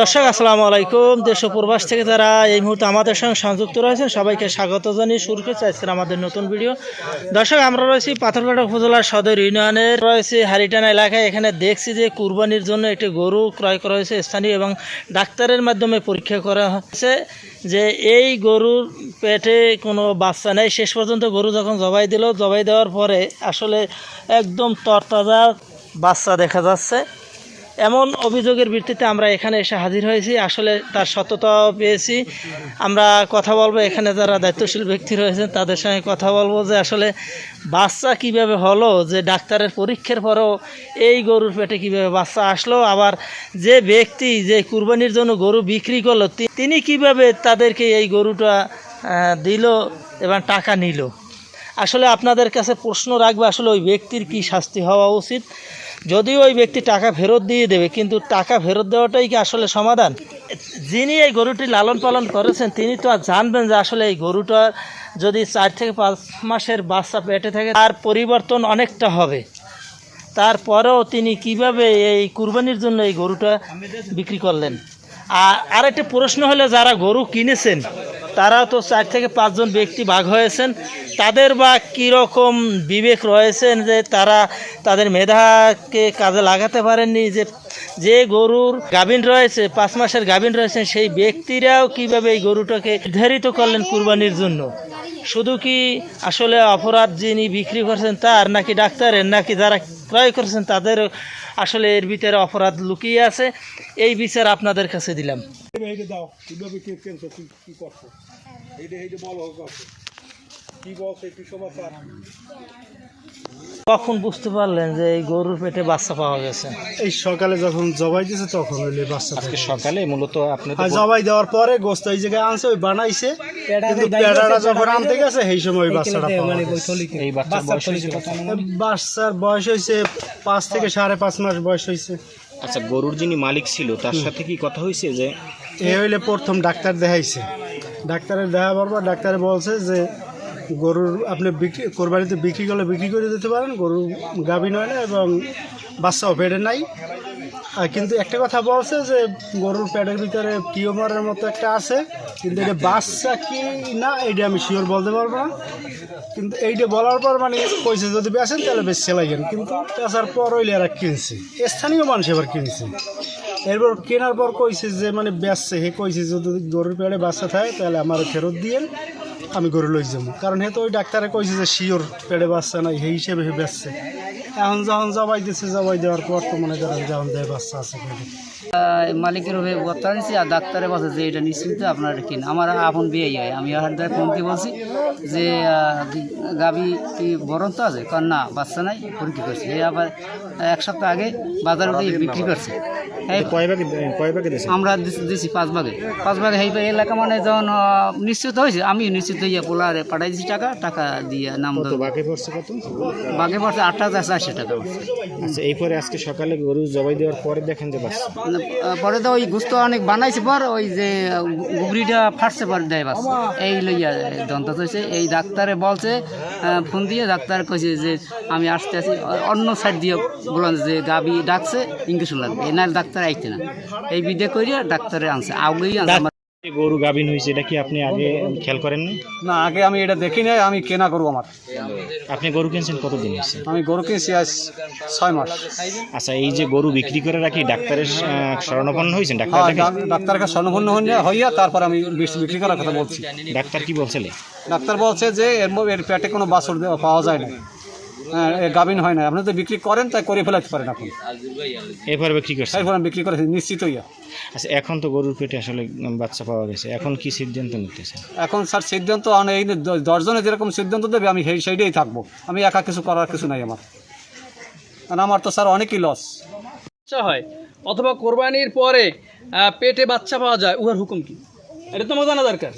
দর্শক, আসসালামু আলাইকুম। দেশ প্রবাস থেকে যারা এই মুহূর্তে আমাদের সঙ্গে সংযুক্ত রয়েছেন, সবাইকে স্বাগত জানিয়ে শুরু করছে আজকের আমাদের নতুন ভিডিও। দর্শক, আমরা রয়েছি পাথরঘাটা উপজেলার সদর ইউনিয়নের, রয়েছে হারিটানা এলাকায়। এখানে দেখছি যে কুরবানির জন্য একটি গরু ক্রয় করা হয়েছে স্থানীয় এবং ডাক্তারের মাধ্যমে পরীক্ষা করা হচ্ছে যে এই গরুর পেটে কোনো বাচ্চা নেই। শেষ পর্যন্ত গরু যখন জবাই দিল, জবাই দেওয়ার পরে আসলে একদম তরতাজা বাচ্চা দেখা যাচ্ছে। এমন অভিযোগের ভিত্তিতে আমরা এখানে এসে হাজির হয়েছি। আসলে তার সত্যতাও পেয়েছি। আমরা কথা বলব, এখানে যারা দায়িত্বশীল ব্যক্তি রয়েছেন, তাদের সঙ্গে কথা বলব যে আসলে বাচ্চা কীভাবে হলো, যে ডাক্তারের পরীক্ষার পরেও এই গরুর পেটে কীভাবে বাচ্চা আসলো, আবার যে ব্যক্তি যে কুরবানির জন্য গরু বিক্রি করল তিনি কীভাবে তাদেরকে এই গরুটা দিল এবং টাকা নিল? আসলে আপনাদের কাছে প্রশ্ন রাখবে, আসলে ওই ব্যক্তির কি শাস্তি হওয়া উচিত? যদিও ওই ব্যক্তি টাকা ফেরত দিয়ে দেবে, কিন্তু টাকা ফেরত দেওয়াটাই কি আসলে সমাধান? যিনি এই গরুটি লালন পালন করেছেন, তিনি তো আর জানবেন যে আসলে এই গরুটা যদি চার থেকে পাঁচ মাসের বাচ্চা পেটে থাকে, তার পরিবর্তন অনেকটা হবে। তারপরেও তিনি কীভাবে এই কুরবানির জন্য এই গরুটা বিক্রি করলেন? আর আরেকটি প্রশ্ন হলো, যারা গরু কিনেছেন তারা তো চার থেকে পাঁচজন ব্যক্তি ভাগ হয়েছেন। তাদের বা কীরকম বিবেক রয়েছেন যে তারা তাদের মেধাকে কাজে লাগাতে পারেননি, যে যে গরুর গাভিন রয়েছে, পাঁচ মাসের গাভিন রয়েছেন সেই ব্যক্তিরাও কীভাবে এই গরুটাকে নির্ধারিত করলেন কুরবানির জন্য? শুধু কি আসলে অপরাধ যিনি বিক্রি করছেন তার নাকি ডাক্তারের, নাকি যারা ক্রয় করেছেন, তাদের আসলে এর ভিতরে অপরাধ লুকিয়ে আছে। এই বিচার আপনাদের কাছে দিলাম। দাও কখন বুঝতে পারলেন যে এই গরুর পেটে বাচ্চা পাওয়া গেছে? এই সকালে যখন জবাই দিয়েছে তখন হইলে বাচ্চা আজকে থাকে। সকালে মূলত আপনি জবাই দেওয়ার পরে গোস্ত এই জায়গায় আনছে ওই বানাইছে। কিন্তু পেড়াটা যখন আনতে গেছে সেই সময় ওই বাচ্চাটা পাওয়া এই বাচ্চার বয়স হয়েছে বাচ্চার বয়স হয়েছে পাঁচ থেকে সাড়ে পাঁচ মাস বয়স হয়েছে। আচ্ছা গরুর যিনি মালিক ছিল তার সাথে কি কথা হয়েছে যে এ হইলে প্রথম ডাক্তার দেখাইছে। ডাক্তারের দেখা পর ডাক্তারে বলছে যে গরুর আপনি বিক্রি কোরবানিতে বিক্রি করলে বিক্রি করে দিতে পারেন, গরু গাভিন হয় না এবং বাচ্চাও পেটে নাই। কিন্তু একটা কথা বলছে যে গরুর পেটের ভিতরে টিউমারের মতো একটা আছে, কিন্তু এটা বাচ্চা কি না এইটা আমি শিওর বলতে পারব না। কিন্তু এইটা বলার পর মানে কইছে যদি বেছেন তাহলে বেশ লাগেন কিন্তু বেচার পর হইলে এরা কিনছে। স্থানীয় মানুষ এবার কিনছে। এরপর কেনার পর কইছে যে মানে বেচছে। হে কইছে যদি গরুর পেটে বাচ্চা থাকে তাহলে আমার ফেরত দিয়েন। আমি গরু লই যাব। কারণ হে তো ওই ডাক্তারে কইছে যে শিওর পেটে বাচ্চা নাই, সেই হিসেবে বেচছে। এখন যখন জবাই দিচ্ছে জবাই দেওয়ার পর তো মনে করেন যখন দেয় বাচ্চা আছে মালিকের হয়ে নিয়েছি আর ডাক্তারে বলছে যে এটা নিশ্চিন্ত আপনার এটা কিন। আমার আপন বিয়ে হয়। আমি ফোন দিয়ে বলছি যে গাবি কি বরণ তো আছে? কারণ না বাচ্চা নাই পরীক্ষা করছে। এই আবার এক সপ্তাহ আগে বাজারে উঠে বিক্রি করছে। আমরা দিছি- পাঁচ ভাগে। পাঁচ ভাগে এই এলাকা মানে যখন নিশ্চিত হয়েছে আমি নিশ্চিত হইয়া পোলারে পাঠাই দিছি টাকা টাকা দিয়ে নাম ভাগে পড়ছে কত? পড়ছে আট হাজার চারশো টাকা পড়ছে আচ্ছা এই পরে আজকে সকালে গরু জবাই দেওয়ার পরে দেখেন যে বাচ্চা মানে, পরে তো ওই গুস্ত অনেক বানাইছে পর ওই যে গুবরিটা ফাটছে পর দেয় বাস। এই লইয়া দন্ত হয়েছে এই ডাক্তারে বলছে ফোন দিয়ে ডাক্তার কইছে যে আমি আসতে আসি অন্য সাইড দিয়ে বললাম যে গাবি ডাকছে ইঞ্জেকশন লাগবে। নাহলে ডাক্তার আইতে না। এই বিদে করিয়া ডাক্তারে আনছে আগেই আনছে। গরু গাভিন হয়েছে এটা কি আপনি আগে খেয়াল করেন না আগে আমি এটা দেখি নাই আমি কেনা করব আমার। আপনি গরু কিনছেন কতদিন হয়েছে আমি গরু কিনছি আজ ছয় মাস। আচ্ছা এই যে গরু বিক্রি করে রাখি ডাক্তারের আহ, শরণাপন্ন হয়েছেন ডাক্তার ডাক্তারের কাছে? স্বর্ণপূর্ণ হইয়া তারপর আমি বিক্রি করার কথা বলছি। ডাক্তার কি বলছিলে ডাক্তার বলছে যে এর পেটে কোনো বাছর পাওয়া যায় না। গাভিন হয় না আপনি তো বিক্রি করেন তাই করে ফেলাতে পারেন আপনি। এরপরে বিক্রি করছেন? এরপর বিক্রি করে নিশ্চিত হইয়া আচ্ছা এখন তো গরুর পেটে আসলে বাচ্চা পাওয়া গেছে। এখন কি সিদ্ধান্ত নিতেছেন? এখন স্যার সিদ্ধান্ত আমি এই দশজনে যেরকম সিদ্ধান্ত দেবে আমি সেই সাইডেই থাকব। আমি একা কিছু করার কিছু নাই আমার। কারণ আমার তো স্যার অনেকই লস বাচ্চা হয় অথবা কোরবানির পরে পেটে বাচ্চা পাওয়া যায় উহার হুকুম কি? এটা তো আমার জানা দরকার?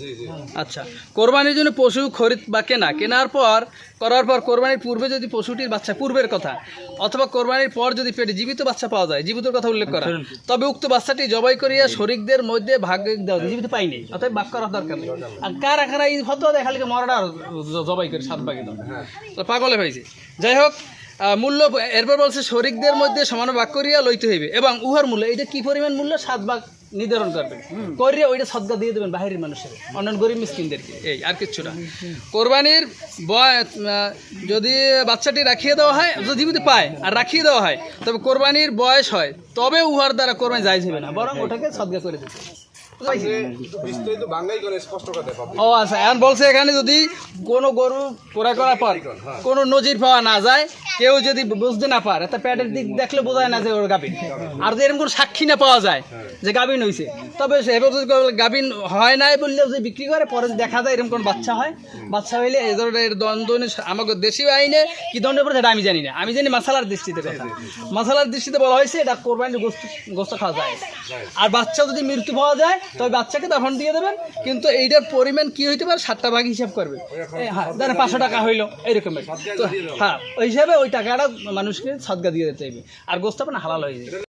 আচ্ছা কোরবানির জন্য পশু খরিদ বা কেনা কেনার পর করার পর কোরবানির পূর্বে যদি পশুটির বাচ্চা পূর্বের কথা অথবা কোরবানির পর যদি পেটে জীবিত বাচ্চা পাওয়া যায় জীবিতর কথা উল্লেখ করা তবে উক্ত বাচ্চাটি জবাই করিয়া শরিকদের মধ্যে ভাগ দেওয়া জীবিত পাইনি অতএব ভাগ করার দরকার নেই। আর কার এখানে এই ফটো দেখা লিখে মরাটা জবাই করে সাত ভাগে দাও তো পাগলে ভাইছে যাই হোক মূল্য এরপর বলছে শরিকদের মধ্যে সমান ভাগ করিয়া লইতে হইবে এবং উহার মূল্য এটা কি পরিমাণ মূল্য? সাত ভাগ নির্ধারণ করবেন। করে ওইটা সদ্গা দিয়ে দেবেন বাহিরের মানুষের। অন্যান্য গরিব মিসকিনদেরকে এই আর কিচ্ছু না। কোরবানির বয় যদি বাচ্চাটি রাখিয়ে দেওয়া হয় যদি যদি পায় আর রাখিয়ে দেওয়া হয় তবে কোরবানির বয়স হয় তবে উহার দ্বারা কোরবানি যায় যাবে না। বরং ওটাকে সদ্গা করে দিতে। ও আচ্ছা এখন বলছে এখানে যদি কোনো গরু ক্রয় করার পর কোনো নজির পাওয়া না যায় কেউ যদি বুঝতে না পারে তা প্যাটের দিক দেখলে বোঝায় না যে ওর গাভিন। আর যদি এরকম কোনো সাক্ষী না পাওয়া যায় যে গাভিন হয়েছে তবে এবার যদি গাভিন হয় নাই বললেও যে বিক্রি করে পরে দেখা যায় এরকম কোনো বাচ্চা হয় বাচ্চা হইলে এই ধরনের দ্বন্দ্ব আমাকে দেশীয় আইনে কি দণ্ড পড়ে সেটা আমি জানি না। আমি জানি মাসালার দৃষ্টিতে কথা। মাসালার দৃষ্টিতে বলা হয়েছে এটা কোরবানির গোস্ত গোস্ত খাওয়া যায়। আর বাচ্চা যদি মৃত্যু পাওয়া যায় তবে বাচ্চাকে তখন দিয়ে দেবেন, কিন্তু এইটার পরিমাণ কি হইতে পারে, সাতটা ভাগ হিসাব করবে। হ্যাঁ পাঁচশো টাকা হইল এইরকমের তো হ্যাঁ ওই হিসাবে ওই টাকাটা মানুষকে সদগা দিয়ে দিতে হবে আর গোস্ত হালাল হয়ে যাবে।